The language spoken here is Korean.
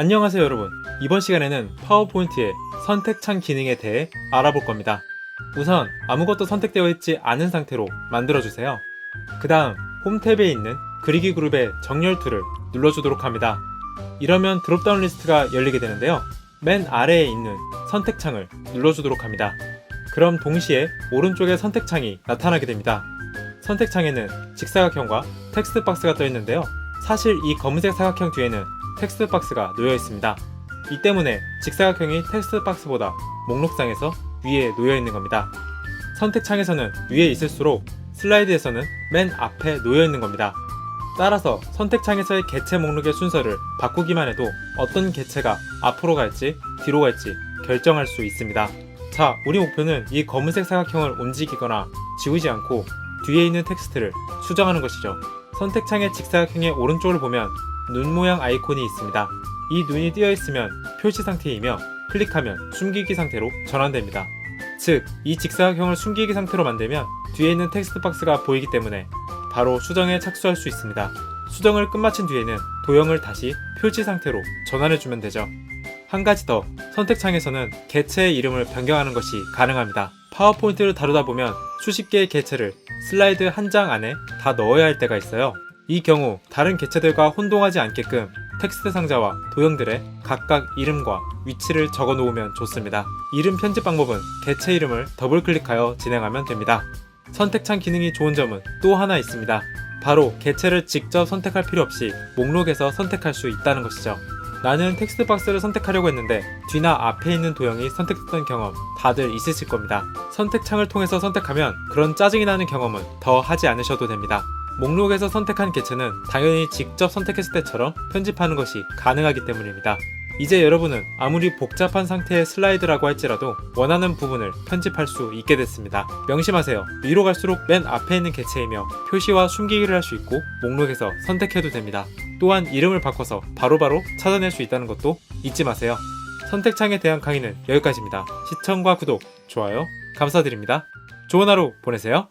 안녕하세요 여러분. 이번 시간에는 파워포인트의 선택창 기능에 대해 알아볼 겁니다. 우선 아무것도 선택되어 있지 않은 상태로 만들어주세요. 그 다음 홈 탭에 있는 그리기 그룹의 정렬 툴을 눌러주도록 합니다. 이러면 드롭다운 리스트가 열리게 되는데요. 맨 아래에 있는 선택창을 눌러주도록 합니다. 그럼 동시에 오른쪽에 선택창이 나타나게 됩니다. 선택창에는 직사각형과 텍스트 박스가 떠 있는데요. 사실 이 검은색 사각형 뒤에는 텍스트 박스가 놓여 있습니다. 이 때문에 직사각형이 텍스트 박스보다 목록상에서 위에 놓여 있는 겁니다. 선택창에서는 위에 있을수록 슬라이드에서는 맨 앞에 놓여 있는 겁니다. 따라서 선택창에서의 개체 목록의 순서를 바꾸기만 해도 어떤 개체가 앞으로 갈지 뒤로 갈지 결정할 수 있습니다. 자, 우리 목표는 이 검은색 사각형을 움직이거나 지우지 않고 뒤에 있는 텍스트를 수정하는 것이죠. 선택창의 직사각형의 오른쪽을 보면 눈 모양 아이콘이 있습니다. 이 눈이 띄어 있으면 표시 상태이며 클릭하면 숨기기 상태로 전환됩니다. 즉, 이 직사각형을 숨기기 상태로 만들면 뒤에 있는 텍스트 박스가 보이기 때문에 바로 수정에 착수할 수 있습니다. 수정을 끝마친 뒤에는 도형을 다시 표지 상태로 전환해주면 되죠. 한 가지 더, 선택창에서는 개체의 이름을 변경하는 것이 가능합니다. 파워포인트를 다루다 보면 수십 개의 개체를 슬라이드 한 장 안에 다 넣어야 할 때가 있어요. 이 경우 다른 개체들과 혼동하지 않게끔 텍스트 상자와 도형들의 각각 이름과 위치를 적어 놓으면 좋습니다. 이름 편집 방법은 개체 이름을 더블 클릭하여 진행하면 됩니다. 선택창 기능이 좋은 점은 또 하나 있습니다. 바로 개체를 직접 선택할 필요 없이 목록에서 선택할 수 있다는 것이죠. 나는 텍스트 박스를 선택하려고 했는데 뒤나 앞에 있는 도형이 선택됐던 경험 다들 있으실 겁니다. 선택창을 통해서 선택하면 그런 짜증이 나는 경험은 더 하지 않으셔도 됩니다. 목록에서 선택한 개체는 당연히 직접 선택했을 때처럼 편집하는 것이 가능하기 때문입니다. 이제 여러분은 아무리 복잡한 상태의 슬라이드라고 할지라도 원하는 부분을 편집할 수 있게 됐습니다. 명심하세요. 위로 갈수록 맨 앞에 있는 개체이며 표시와 숨기기를 할 수 있고 목록에서 선택해도 됩니다. 또한 이름을 바꿔서 바로바로 찾아낼 수 있다는 것도 잊지 마세요. 선택창에 대한 강의는 여기까지입니다. 시청과 구독, 좋아요 감사드립니다. 좋은 하루 보내세요.